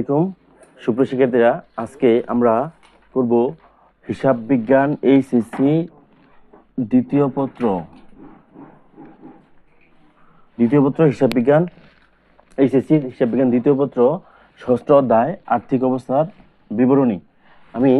আলাইকুম। সুপ্রিয় শিক্ষার্থীরা, আজকে আমরা করব হিসাব বিজ্ঞান এইচএসসি দ্বিতীয় পত্র। দ্বিতীয় পত্র হিসাব বিজ্ঞান এইচএসসি হিসাব বিজ্ঞান দ্বিতীয় পত্র, ষষ্ঠ অধ্যায়, আর্থিক অবস্থার বিবরণী। আমি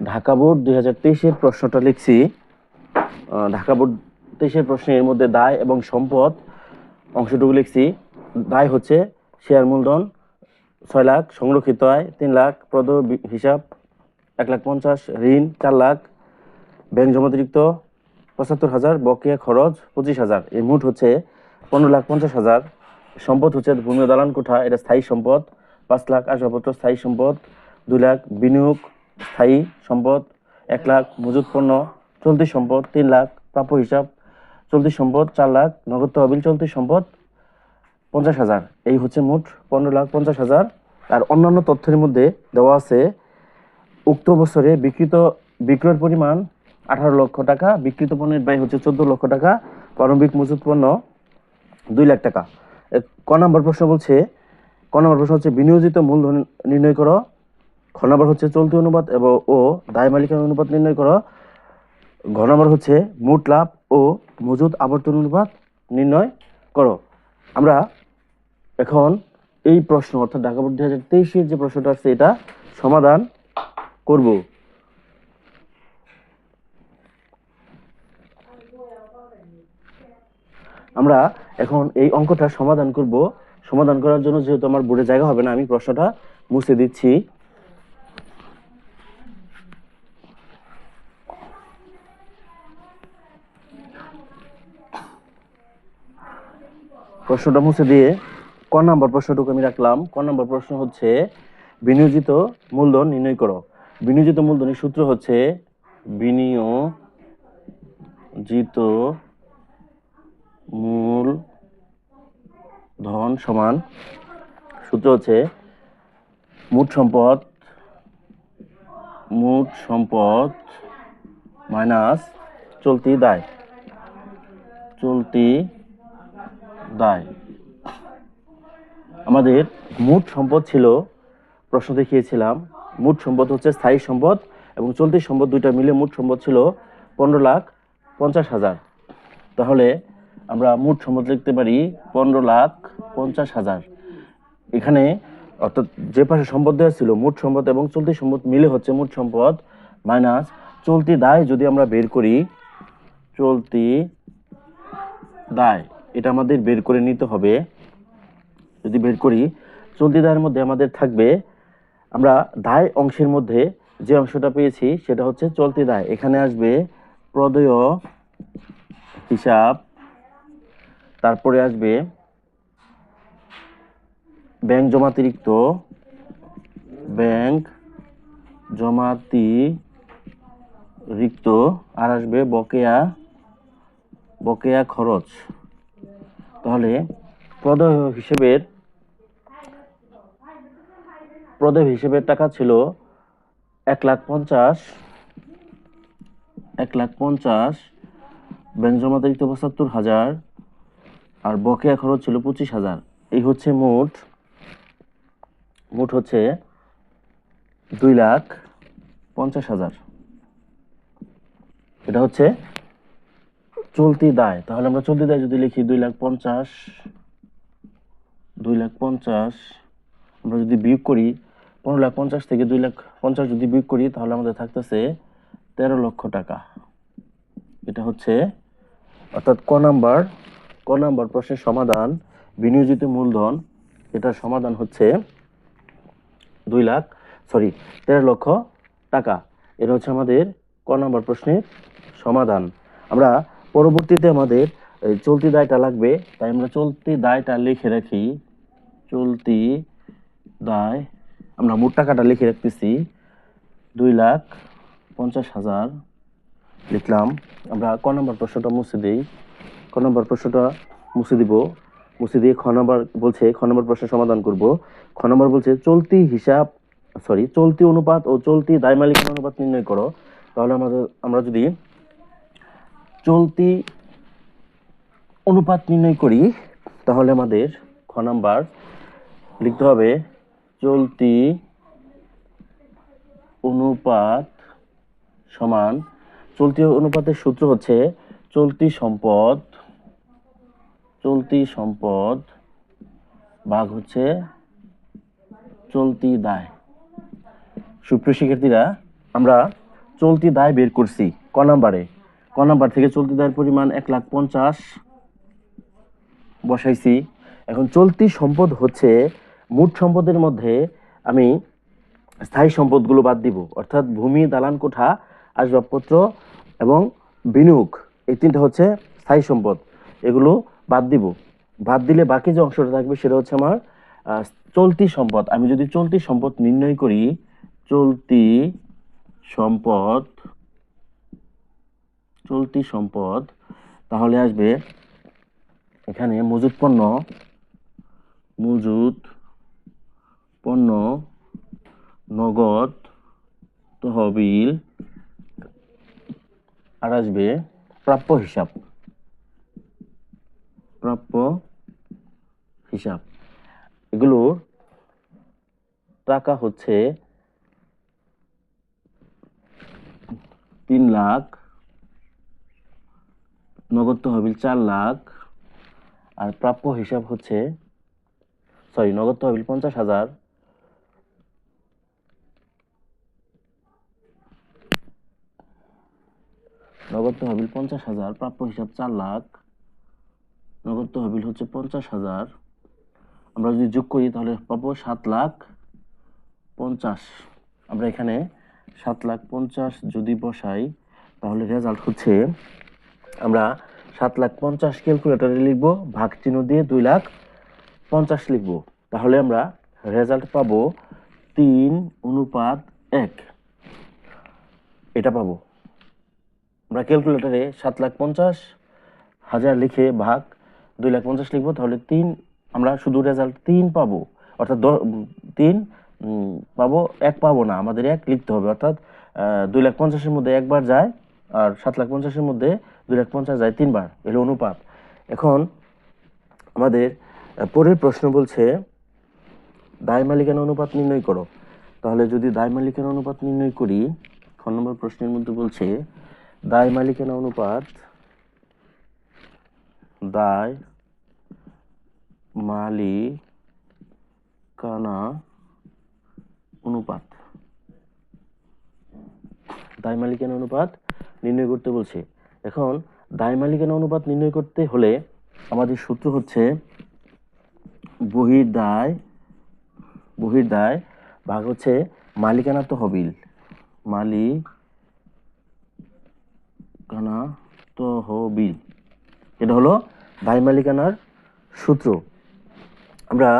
ঢাকা বোর্ড দুই হাজার তেইশের প্রশ্নটা লিখছি। ঢাকা বোর্ড তেইশের প্রশ্নের মধ্যে দায় এবং সম্পদ অংশটুকু লিখছি। দায় হচ্ছে শেয়ার মূলধন ছয় লাখ সংরক্ষিত আয় তিন লাখ প্রদ হিসাব এক লাখ পঞ্চাশ, ঋণ চার লাখ, ব্যাংক জমাতিরিক্ত পঁচাত্তর হাজার, বকেয়া খরচ পঁচিশ হাজার। এই মোট হচ্ছে পনেরো লাখ পঞ্চাশ হাজার। সম্পদ হচ্ছে ভূমি দালান কোঠা, এটা স্থায়ী সম্পদ। পাঁচ লাখ আসবাবপত্র স্থায়ী সম্পদ, দুই লাখ বিনিয়োগ স্থায়ী সম্পদ, এক লাখ মজুত পণ্য চলতি সম্পদ, তিন লাখ প্রাপ্য হিসাব চলতি সম্পদ, চার লাখ নগদ তহবিল চলতি সম্পদ। পঞ্চাশ হাজার। এই হচ্ছে মোট পনেরো লাখ পঞ্চাশ হাজার। আর অন্যান্য তথ্যের মধ্যে দেওয়া আছে, উক্ত বছরে বিক্রিত বিক্রয়ের পরিমাণ আঠারো লক্ষ টাকা, বিক্রিত পণ্যের ব্যয় হচ্ছে চোদ্দ লক্ষ টাকা, প্রারম্ভিক মজুত পণ্য দুই লাখ টাকা। ক নম্বর প্রশ্ন বলছে, ক নম্বর প্রশ্ন হচ্ছে, বিনিয়োজিত মূলধন নির্ণয় করো। খ নম্বর হচ্ছে, চলতি অনুপাত এবং ও, দায় মালিকানা অনুপাত নির্ণয় করো। ঘ নম্বর হচ্ছে, মোট লাভ ও মজুদ আবর্তন অনুপাত নির্ণয় করো। আমরা এখন এই প্রশ্ন, অর্থাৎ ঢাকা বোর্ড দুই হাজার তেইশের যে প্রশ্নটা আছে এটা সমাধান করব। আমরা এখন এই অঙ্কটা সমাধান করব। সমাধান করার জন্য যেহেতু আমার বোর্ডে জায়গা হবে না, আমি প্রশ্নটা মুছে দিচ্ছি। প্রশ্নটা মুছে দিয়ে ক নাম্বার প্রশ্নটুকু আমি রাখলাম। ক নাম্বার প্রশ্ন হচ্ছে, বিনিয়োজিত মূলধন নির্ণয় করো। বিনিয়োজিত মূলধনের সূত্র হচ্ছে বিনিয়োজিত মূল ধন সমান, সূত্র হচ্ছে মোট সম্পদ মোট সম্পদ মাইনাস চলতি দায়। চলতি দায়। আমাদের মোট সম্পদ ছিল, প্রশ্ন দেখিয়েছিলাম, মোট সম্পদ হচ্ছে স্থায়ী সম্পদ এবং চলতি সম্পদ দুইটা মিলে মোট সম্পদ ছিল পনেরো লাখ পঞ্চাশ হাজার। তাহলে আমরা মোট সম্পদ লিখতে পারি পনেরো লাখ পঞ্চাশ হাজার। এখানে অর্থাৎ যে পাশে সম্পদ দেওয়া ছিল, মোট সম্পদ এবং চলতি সম্পদ মিলে হচ্ছে মোট সম্পদ মাইনাস চলতি দায় যদি আমরা বের করি, চলতি দায়, এটা আমাদের বের করে নিতে হবে। যদি বের করি চলতি দায়ের মধ্যে আমাদের থাকবে, আমরা দায় অংশের মধ্যে যে অংশটা পেয়েছি সেটা হচ্ছে চলতি দায় এখানে আসবে প্রদেয় হিসাব, তারপরে আসবে ব্যাংক জমাতিরিক্ত, ব্যাংক জমাতি রিক্ত আর আসবে বকেয়া বকেয়া খরচ। তাহলে প্রদেয় হিসেবের প্রদেয় হিসেবে টাকা ছিল এক লাখ পঞ্চাশ, এক লাখ পঞ্চাশ, ব্যাংক জমাতিরিক্ত পঁচাত্তর হাজার, আর বকেয়া খরচ ছিল পঁচিশ হাজার। এই হচ্ছে মোট মোট হচ্ছে দুই লাখ পঞ্চাশ হাজার। এটা হচ্ছে চলতি দায়। তাহলে আমরা চলতি দায় যদি লিখি দুই লাখ পঞ্চাশ, দুই লাখ পঞ্চাশ, আমরা যদি বিয়োগ করি পনেরো লাখ পঞ্চাশ থেকে দুই লাখ পঞ্চাশ যদি বিয়োগ করি, তাহলে আমাদের থাকতেছে তেরো লক্ষ টাকা। এটা হচ্ছে, অর্থাৎ ক নাম্বার ক নাম্বার প্রশ্নের সমাধান, বিনিয়োজিত মূলধন, এটার সমাধান হচ্ছে দুই লাখ সরি তেরো লক্ষ টাকা। এটা হচ্ছে আমাদের ক নাম্বার প্রশ্নের সমাধান। আমরা পরবর্তীতে আমাদের চলতি দায়টা লাগবে, তাই আমরা চলতি দায়টা লিখে রাখি। চলতি দায় আমরা মোট টাকাটা লিখে রাখতেছি দুই লাখ পঞ্চাশ হাজার। লিখলাম। আমরা ক নম্বর প্রশ্নটা মুছে দিই। ক নম্বর প্রশ্নটা মুছে দিব। মুছে দিয়ে খ নম্বর বলছে, খ নম্বর প্রশ্নের সমাধান করব। খ নম্বর বলছে, চলতি হিসাব সরি চলতি অনুপাত ও চলতি দায় মালিকানা অনুপাত নির্ণয় করো। তাহলে আমাদের আমরা যদি চলতি অনুপাত নির্ণয় করি, তাহলে আমাদের খ নাম্বার লিখতে হবে চলতি অনুপাত সমান, চলতি অনুপাতের সূত্র হচ্ছে চলতি সম্পদ চলতি সম্পদ ভাগ হচ্ছে চলতি দায়। সুপ্রিয় শিক্ষার্থীরা, আমরা চলতি দায় বের করছি ক নাম্বারে। ক নাম্বার থেকে চলতি দায়ের পরিমাণ এক লাখ পঞ্চাশ বসাইছি। এখন চলতি সম্পদ হচ্ছে মোট সম্পদের মধ্যে আমি স্থায়ী সম্পদগুলো বাদ দিব। অর্থাৎ ভূমি, দালান, কোঠা, আসবাবপত্র এবং বিনিয়োগ, এই তিনটা হচ্ছে স্থায়ী সম্পদ। এগুলো বাদ দিব। বাদ দিলে বাকি যে অংশটা থাকবে সেটা হচ্ছে আমার চলতি সম্পদ। আমি যদি চলতি সম্পদ নির্ণয় করি, চলতি সম্পদ চলতি সম্পদ, তাহলে আসবে এখানে মজুদ পণ্য মজুদ পণ্য নগদ তহবিল আর আসবে প্রাপ্য হিসাব। প্রাপ্য হিসাব। এগুলোর টাকা হচ্ছে তিন লাখ, নগদ তহবিল চার লাখ, আর প্রাপ্য হিসাব হচ্ছে সরি নগদ তহবিল পঞ্চাশ হাজার নগদ তহবিল পঞ্চাশ হাজার, প্রাপ্য হিসাব চার লাখ। নগদ তহবিল হচ্ছে পঞ্চাশ হাজার। আমরা যদি যোগ করি তাহলে পাবো সাত লাখ পঞ্চাশ। আমরা এখানে সাত লাখ পঞ্চাশ যদি বসাই, তাহলে রেজাল্ট হচ্ছে, আমরা সাত লাখ পঞ্চাশ ক্যালকুলেটারে লিখব, ভাগ চিহ্ন দিয়ে দুই লাখ পঞ্চাশ লিখব। তাহলে আমরা রেজাল্ট পাবো তিন অনুপাত এক। এটা পাবো। আমরা ক্যালকুলেটারে সাত লাখ পঞ্চাশ হাজার লিখে ভাগ দুই লাখ পঞ্চাশ লিখব, তাহলে তিন, আমরা শুধু রেজাল্ট তিন পাবো। অর্থাৎ তিন পাবো, এক পাবো না, আমাদের এক লিখতে হবে। অর্থাৎ দুই লাখ পঞ্চাশের মধ্যে একবার যায় আর সাত লাখ পঞ্চাশের মধ্যে দুই লাখ পঞ্চাশ যায় তিনবার। এলো অনুপাত। এখন আমাদের পরের প্রশ্ন বলছে, দায় মালিকানা অনুপাত নির্ণয় করো। তাহলে যদি দায় মালিকানা অনুপাত নির্ণয় করি, খ নম্বর প্রশ্নের মধ্যে বলছে দায় মালিকানা অনুপাত, দায় মালিকানা অনুপাত। দায় মালিকানা অনুপাত নির্ণয় করতে বলছে। এখন, দায় মালিকানা অনুপাত নির্ণয় করতে হলে আমাদের সূত্র হচ্ছে বহির দায় বহির দায় ভাগ হচ্ছে মালিকানা তহবিল মালিকানা তহবিল এটা হলো দায় মালিকানার সূত্র। আমরা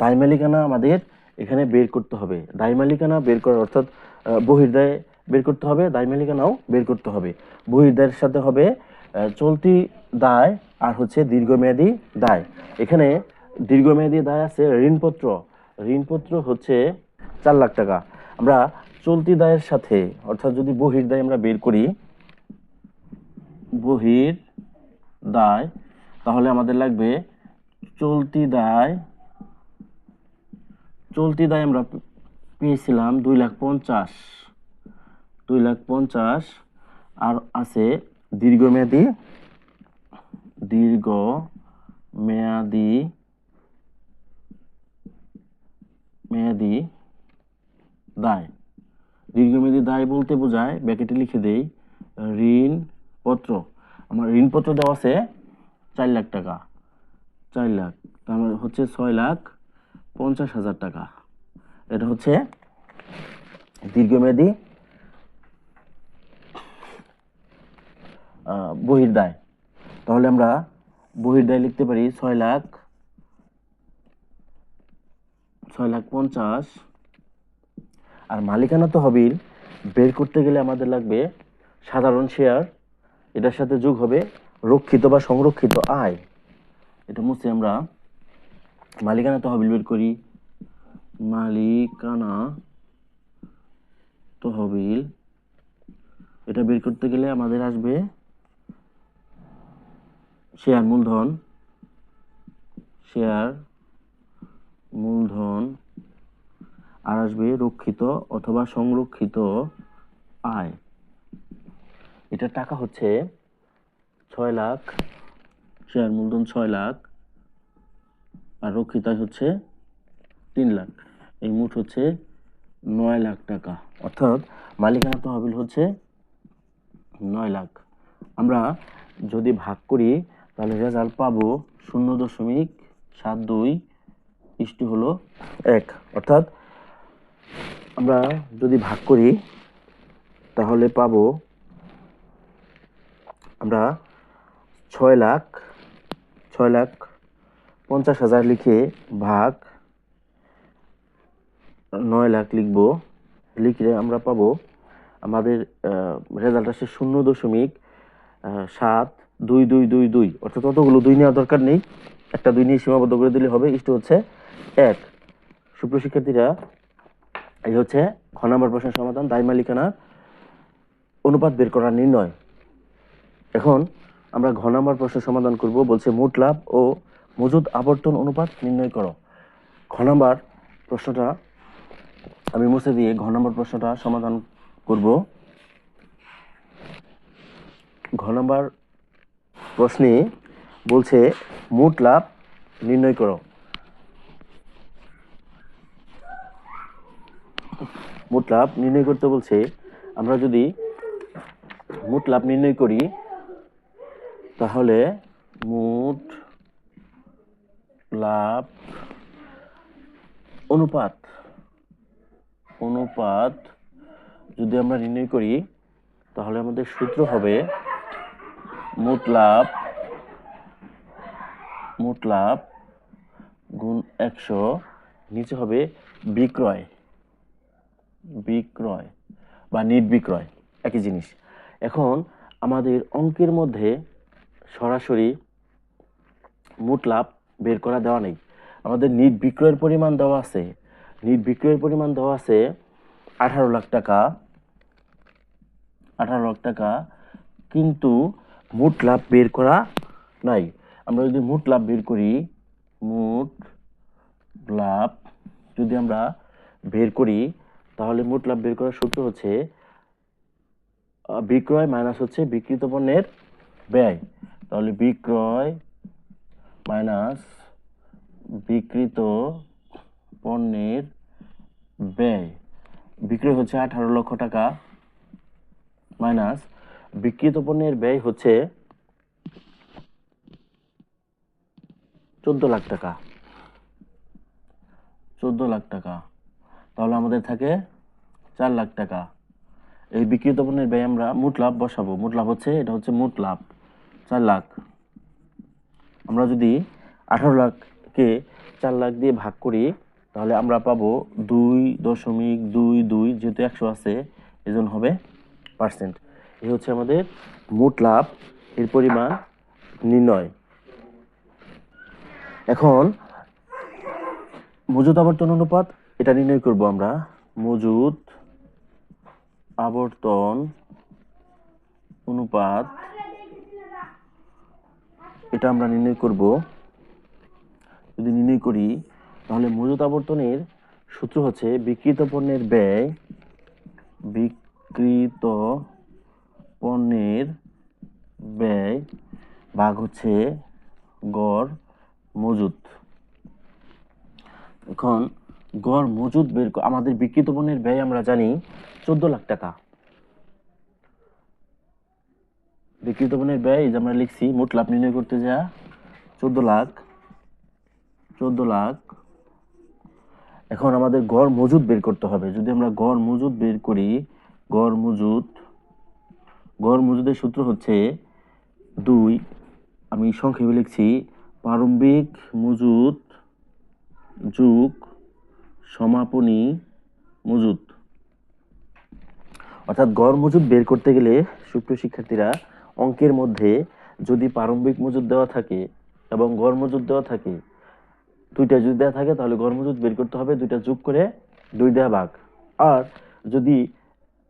দায় মালিকানা আমাদের এখানে বের করতে হবে। দায় মালিকানা বের করার অর্থাৎ বহির্দায় বের করতে হবে দায় মালিকানাও বের করতে হবে। বহির্দায়ের সাথে হবে চলতি দায় আর হচ্ছে দীর্ঘমেয়াদী দায়। এখানে দীর্ঘমেয়াদী দায় আছে ঋণপত্র। ঋণপত্র হচ্ছে চার লাখ টাকা। আমরা চলতি দায়ের সাথে, অর্থাৎ যদি বহির্দায় আমরা বের করি বহির দায়, তাহলে আমাদের লাগবে চলতি দায় চলতি দায় আমরা পেয়েছিলাম দুই লাখ পঞ্চাশ। দুই লাখ পঞ্চাশ, আর আছে দীর্ঘমেয়াদী দীর্ঘ মেয়াদি মেয়াদি দায়। দীর্ঘমেয়াদী দায় বলতে বোঝায়, ব্যাকেটে লিখে দেই, ঋণ পত্র। আমার ঋণপত্র দেওয়া আছে চার লাখ টাকা। চার লাখ। তার মানে হচ্ছে ছয় লাখ পঞ্চাশ হাজার টাকা। এটা হচ্ছে দীর্ঘমেয়াদী বহির্দায় তাহলে আমরা বহির্দায় লিখতে পারি ছয় লাখ ছয় লাখ পঞ্চাশ। আর মালিকানা তহবিল বের করতে গেলে আমাদের লাগবে সাধারণ শেয়ার এটার সাথে যোগ হবে রক্ষিত বা সংরক্ষিত আয়। এটা মুছে আমরা মালিকানা তহবিল বের করি। মালিকানা তহবিল। এটা বের করতে গেলে আমাদের আসবে শেয়ার মূলধন। শেয়ার মূলধন। আর আসবে রক্ষিত অথবা সংরক্ষিত। এটার টাকা হচ্ছে ছয় লাখ শেয়ার মূলধন ছয় লাখ, আর রক্ষিতায় হচ্ছে তিন লাখ। এই মোট হচ্ছে নয় লাখ টাকা। অর্থাৎ মালিকানা তহবিল হচ্ছে নয় লাখ। আমরা যদি ভাগ করি, তাহলে রেজাল্ট পাবো শূন্য দশমিক সাত দুই ইষ্টি হলো এক। অর্থাৎ আমরা যদি ভাগ করি, তাহলে পাবো আমরা ছয় লাখ ছয় লাখ পঞ্চাশ হাজার লিখে ভাগ নয় লাখ লিখব। লিখলে আমরা পাবো আমাদের রেজাল্ট আসে শূন্য দশমিক সাত, দুই দুই দুই দুই। অর্থাৎ অতগুলো দুই নেওয়ার দরকার নেই? একটা দুই নিয়ে সীমাবদ্ধ করে দিলে হবে। ইষ্ট হচ্ছে এক। সুপ্রিয় শিক্ষার্থীরা, এই হচ্ছে খ নম্বর প্রশ্নের সমাধান। দায় মালিকানার অনুপাত বের করার নির্ণয়। এখন আমরা ঘ নম্বর প্রশ্ন সমাধান করব। বলছে, মোট লাভ ও মজুদ আবর্তন অনুপাত নির্ণয় করো। খ নম্বর প্রশ্নটা আমি মুছে দিয়ে ঘ নম্বর প্রশ্নটা সমাধান করব। ঘ নম্বর প্রশ্নে বলছে, মোট লাভ নির্ণয় করো। মোট লাভ নির্ণয় করতে বলছে, আমরা যদি মোট লাভ নির্ণয় করি তাহলে মোট লাভ অনুপাত অনুপাত যদি আমরা নির্ণয় করি, তাহলে আমাদের সূত্র হবে মোট লাভ মোট লাভ গুণ একশো, নিচে হবে বিক্রয় বিক্রয় বা নিট বিক্রয়, একই জিনিস। এখন আমাদের অঙ্কের মধ্যে সরাসরি মোট লাভ বের করা দেওয়া নেই। আমাদের নিট বিক্রয়ের পরিমাণ দেওয়া আছে। নিট বিক্রয়ের পরিমাণ দেওয়া আছে আঠারো লাখ টাকা। আঠারো লাখ টাকা কিন্তু মোট লাভ বের করা নাই। আমরা যদি মোট লাভ বের করি মোট লাভ যদি আমরা বের করি, তাহলে মোট লাভ বের করার সূত্র হচ্ছে বিক্রয় মাইনাস হচ্ছে বিক্রিত পণ্যের ব্যয়। তাহলে বিক্রয় মাইনাস বিক্রিত পণ্যের ব্যয়। বিক্রয় হচ্ছে আঠারো লক্ষ টাকা মাইনাস বিক্রিত পণ্যের ব্যয় হচ্ছে চোদ্দ লাখ টাকা। চোদ্দ লাখ টাকা। তাহলে আমাদের থাকে চার লাখ টাকা। এই বিক্রিত পণ্যের ব্যয় আমরা মোট লাভ বসাবো। মোট লাভ হচ্ছে, এটা হচ্ছে মোট লাভ। চার লাখ। আমরা যদি আঠারো লাখকে চার লাখ দিয়ে ভাগ করি, তাহলে আমরা পাবো দুই দশমিক দুই দুই, যেহেতু একশো আছে এজন হবে পার্সেন্ট। এই হচ্ছে আমাদের মোট লাভ, এর পরিমাণ নির্ণয়। এখন মজুদ আবর্তন অনুপাত, এটা নির্ণয় করব আমরা। মজুদ আবর্তন অনুপাত এটা আমরা নির্ণয় করব। যদি নির্ণয় করি, তাহলে মজুদ আবর্তনের সূত্র হচ্ছে বিক্রিত পণ্যের ব্যয় বিক্রিত পণ্যের ব্যয় ভাগ হচ্ছে গড় মজুদ এখন গড় মজুদ বের আমাদের বিক্রিত পণ্যের ব্যয় আমরা জানি চোদ্দ লাখ টাকা। বিক্রিত পণ্যের ব্যয় যে আমরা লিখছি, মোট লাভ নির্ণয় করতে যা, চোদ্দ লাখ চোদ্দ লাখ। এখন আমাদের গড় মজুদ বের করতে হবে। যদি আমরা গড় মজুদ বের করি, গড় মজুদ গড় মজুদের সূত্র হচ্ছে দুই, আমি সংক্ষেপে লিখছি, প্রারম্ভিক মজুদ যুগ সমাপনী মজুদ অর্থাৎ গড় মজুদ বের করতে গেলে সুপ্রিয় শিক্ষার্থীরা অঙ্কের মধ্যে যদি প্রারম্ভিক মজুদ দেওয়া থাকে এবং গড় মজুদ দেওয়া থাকে, দুইটা যদি দেওয়া থাকে তাহলে গড় মজুদ বের করতে হবে, দুইটা যোগ করে দুই দেওয়া ভাগ। আর যদি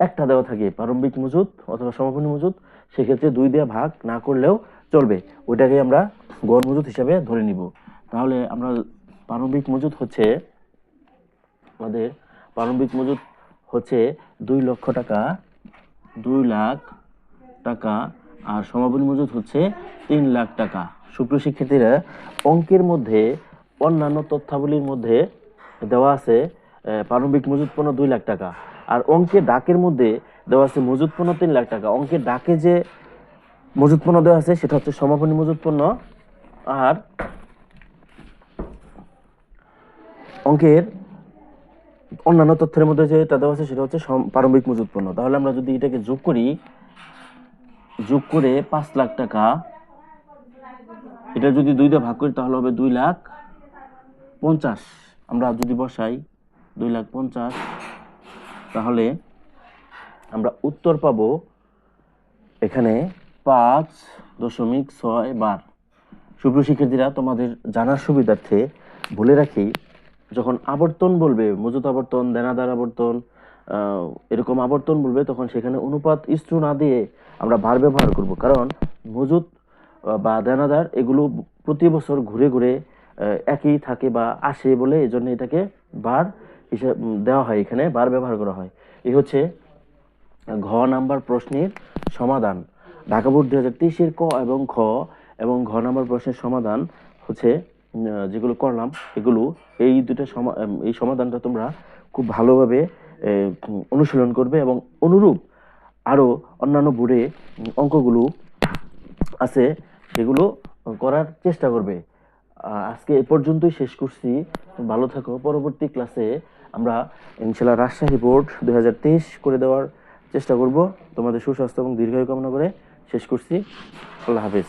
একটা দেওয়া থাকে প্রারম্ভিক মজুদ অথবা সমাপনী মজুদ, সেক্ষেত্রে দুই দেওয়া ভাগ না করলেও চলবে। ওইটাকে আমরা গড় মজুদ হিসাবে ধরে নিব। তাহলে আমরা প্রারম্ভিক মজুদ হচ্ছে, আমাদের প্রারম্ভিক মজুদ হচ্ছে দুই লক্ষ টাকা, দুই লাখ টাকা আর সমাপনী মজুদ হচ্ছে তিন লাখ টাকা। সুপ্রিয় শিক্ষার্থীরা, অঙ্কের মধ্যে, অন্যান্য তথ্যাবলীর মধ্যে দেওয়া আছে প্রারম্ভিক মজুদ পণ্য দুই লাখ টাকা। আর অঙ্কে ডাকের মধ্যে দেওয়া আছে মজুদ পণ্য তিন লাখ টাকা। অঙ্কের ডাকে যে মজুদ পণ্য দেওয়া আছে, সেটা হচ্ছে সমাপনী মজুদ পণ্য। আর অঙ্কের অন্যান্য তথ্যের মধ্যে যেটা দেওয়া আছে, সেটা হচ্ছে প্রারম্ভিক মজুদ পণ্য। তাহলে আমরা যদি এটাকে যোগ করি যোগ করে পাঁচ লাখ টাকা। এটা যদি দুই দিয়ে ভাগ করি, তাহলে হবে দুই লাখ পঞ্চাশ। আমরা যদি বসাই দুই লাখ পঞ্চাশ, তাহলে আমরা উত্তর পাব এখানে পাঁচ দশমিক ছয় বার। সুপ্রিয় শিক্ষার্থীরা, তোমাদের জানার সুবিধার্থে বলে রাখি, যখন আবর্তন বলবে, মজুত আবর্তন, দেনাদার আবর্তন এরকম আবর্তন বলবে, তখন সেখানে অনুপাত ইস্ত্রু না দিয়ে আমরা বার ব্যবহার করব। কারণ মজুত বা দেনাদার এগুলো প্রতি বছর ঘুরে ঘুরে একই থাকে বা আসে বলে এই জন্য এটাকে বার হিসাব দেওয়া হয় এখানে বার ব্যবহার করা হয়। এই হচ্ছে ঘ নাম্বার প্রশ্নের সমাধান। ঢাকা বোর্ড দুই হাজার তেইশের ক এবং খ এবং ঘ নাম্বার প্রশ্নের সমাধান হচ্ছে যেগুলো করলাম, এগুলো এই দুটো সমা এই সমাধানটা তোমরা খুব ভালোভাবে অনুশীলন করবে এবং অনুরূপ আরও অন্যান্য বোর্ডে অঙ্কগুলো আছে সেগুলো করার চেষ্টা করবে। আজকে এ পর্যন্তই শেষ করছি। ভালো থাকো। পরবর্তী ক্লাসে আমরা ইনশাল্লাহ রাজশাহী বোর্ড দু হাজার তেইশ করে দেওয়ার চেষ্টা করব। তোমাদের সুস্বাস্থ্য এবং দীর্ঘায়ু কামনা করে শেষ করছি। আল্লাহ হাফেজ।